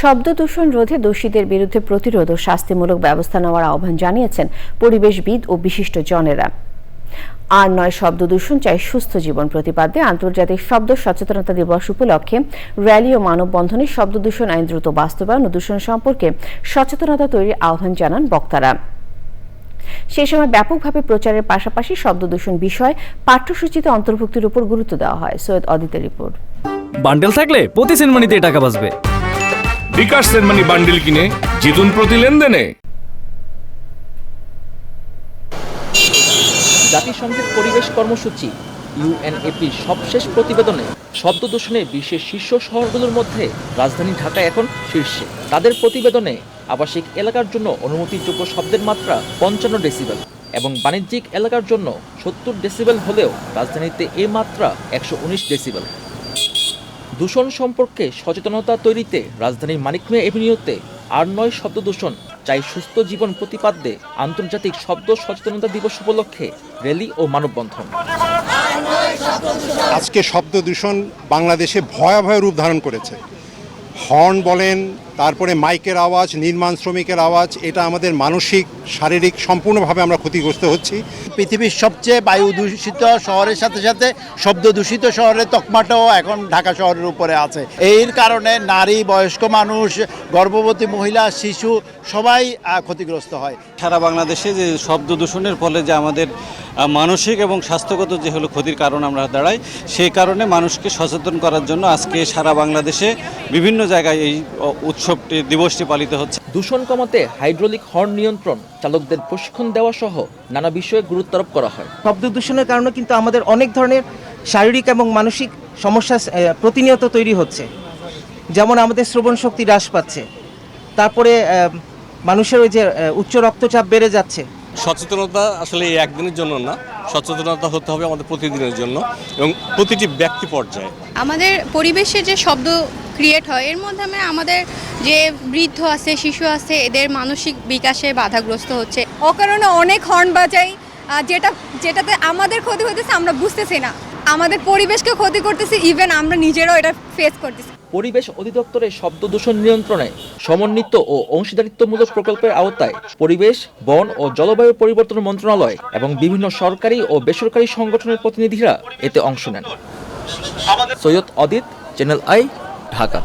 শব্দ দূষণ রোধে দোষীদের বিরুদ্ধে প্রতিরোধ ও শাস্তিমূলক ব্যবস্থা নেওয়ার আহ্বান জানিয়েছেন পরিবেশবিদ ও বিশিষ্ট জনেরা আর নয় শব্দ দূষণ চাই সুস্থ জীবন প্রতিপাদ্যে। আন্তর্জাতিক শব্দ সচেতনতা দিবস উপলক্ষে র্যালি ও মানববন্ধনে শব্দ দূষণ আইন দ্রুত বাস্তবায়ন ও দূষণ সম্পর্কে সচেতনতা তৈরির আহ্বান জানান বক্তারা। সেই সময় ব্যাপকভাবে প্রচারের পাশাপাশি শব্দ দূষণ বিষয় পাঠ্যসূচিতে অন্তর্ভুক্তির উপর গুরুত্ব দেওয়া হয়। সৈয়দ অদিতের রিপোর্ট। বান্ডেল থাকলে প্রতি সেনমানিতে টাকা বাঁচবে। বিকাশ সেনমানি বান্ডিল কিনে জিতুন প্রতি লেনদেনে। জাতিসংঘের পরিবেশ কর্মসূচি, ইউএনএপির সবশেষ প্রতিবেদনে শব্দ দূষণে বিশ্বের শীর্ষ শহরগুলোর মধ্যে রাজধানী ঢাকা এখন শীর্ষে। তাদের প্রতিবেদনে আবাসিক এলাকার জন্য অনুমতিযোগ্য শব্দের মাত্রা পঞ্চান্ন ডেসিবেল এবং বাণিজ্যিক এলাকার জন্য সত্তর ডেসিবেল হলেও রাজধানীতে এ মাত্রা একশো উনিশ ডেসিবেল। দূষণ সম্পর্কে সচেতনতা তৈরিতে রাজধানীর মানিক মিয়া এভিনিউতে আর নয় শব্দ দূষণ। চাই সুস্থ জীবন প্রতিপাদ্যে আন্তর্জাতিক শব্দ সচেতনতা দিবস উপলক্ষে র্যালি ও মানববন্ধন। আজকে শব্দ দূষণ বাংলাদেশে ভয়াবহ রূপ ধারণ করেছে। হর্ন বলেন তারপরে মাইকের আওয়াজ নির্মাণ শ্রমিকের আওয়াজ এটা আমাদের মানসিক শারীরিক সম্পূর্ণভাবে আমরা ক্ষতিগ্রস্ত হচ্ছি। পৃথিবীর সবচেয়ে বায়ু দূষিত শহরের সাথে সাথে শব্দ দূষিত শহরের তকমাটাও এখন ঢাকা শহরের উপরে আছে। এর কারণে নারী বয়স্ক মানুষ গর্ভবতী মহিলা শিশু সবাই ক্ষতিগ্রস্ত হয়। সারা বাংলাদেশে যে শব্দ দূষণের ফলে যে আমাদের মানসিক এবং স্বাস্থ্যগত যে হলো ক্ষতির কারণ আমরা দাঁড়াই সেই কারণে মানুষকে সচেতন করার জন্য আজকে সারা বাংলাদেশে বিভিন্ন জায়গায় এই অ, উৎসবটি দিবসটি পালিত হচ্ছে। দূষণ কমাতে হাইড্রোলিক হর্ন নিয়ন্ত্রণ চালকদের প্রশিক্ষণ দেওয়া সহ নানা বিষয়ে গুরুত্ব আরোপ করা হয়। শব্দ দূষণের কারণে কিন্তু আমাদের অনেক ধরনের শারীরিক এবং মানসিক সমস্যা প্রতিনিয়ত তৈরি হচ্ছে। যেমন আমাদের শ্রবণ শক্তি হ্রাস পাচ্ছে। তারপরে মানুষের ওই যে উচ্চ রক্তচাপ বেড়ে যাচ্ছে। সচেতনতা আসলে এই একদিনের জন্য না সচেতনতা হতে হবে আমাদের প্রতিদিনের জন্য এবং প্রতিটি ব্যক্তি পর্যায়ে। আমাদের পরিবেশে যে শব্দ ক্রিয়েট হয়। এর মাধ্যমে আমাদের যে বৃদ্ধ আছে শিশু আছে এদের মানসিক বিকাশে বাধাগ্রস্ত হচ্ছে। অকারণে অনেক হর্ন বাজাই যেটা যেটাতে আমাদের ক্ষতি হতেছে আমরা বুঝতেছি না। আমাদের পরিবেশকে ক্ষতি করতেছি ইভেন আমরা নিজেরাও এটা ফেস করতেছি। পরিবেশ অধিদপ্তরের শব্দ দূষণ নিয়ন্ত্রণে সমন্বিত ও অংশীদারিত্বমূলক প্রকল্পের আওতায় পরিবেশ বন ও জলবায়ু পরিবর্তন মন্ত্রণালয় এবং বিভিন্ন সরকারি ও বেসরকারি সংগঠনের প্রতিনিধিরা এতে অংশ নেন। Syed Adit channel I Dhaka.